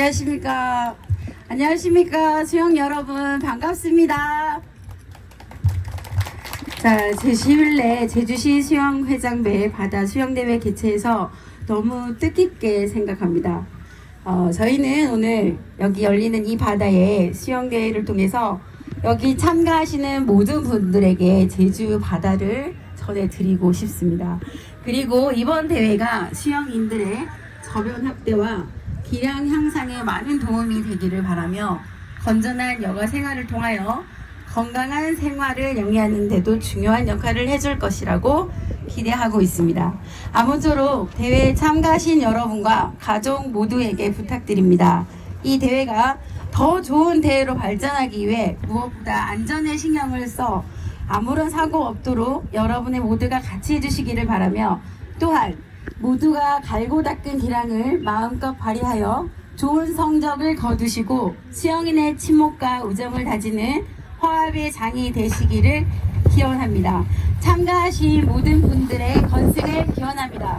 안녕하십니까. 안녕하십니까. 수영 여러분, 반갑습니다. 자, 제11회 제주시 수영회장배 바다 수영대회 개최해서 너무 뜻깊게 생각합니다. 어, 저희는 오늘 여기 열리는 이 바다에 수영대회를 통해서 여기 참가하시는 모든 분들에게 제주 바다를 전해드리고 싶습니다. 그리고 이번 대회가 수영인들의 저변 확대와 기량 향상에 많은 도움이 되기를 바라며 건전한 여가 생활을 통하여 건강한 생활을 영위하는 데도 중요한 역할을 해줄 것이라고 기대하고 있습니다. 아무쪼록 대회에 참가하신 여러분과 가족 모두에게 부탁드립니다. 이 대회가 더 좋은 대회로 발전하기 위해 무엇보다 안전에 신경을 써 아무런 사고 없도록 여러분의 모두가 같이 해주시기를 바라며 또한 모두가 갈고 닦은 기량을 마음껏 발휘하여 좋은 성적을 거두시고 수영인의 친목과 우정을 다지는 화합의 장이 되시기를 기원합니다. 참가하신 모든 분들의 건승을 기원합니다.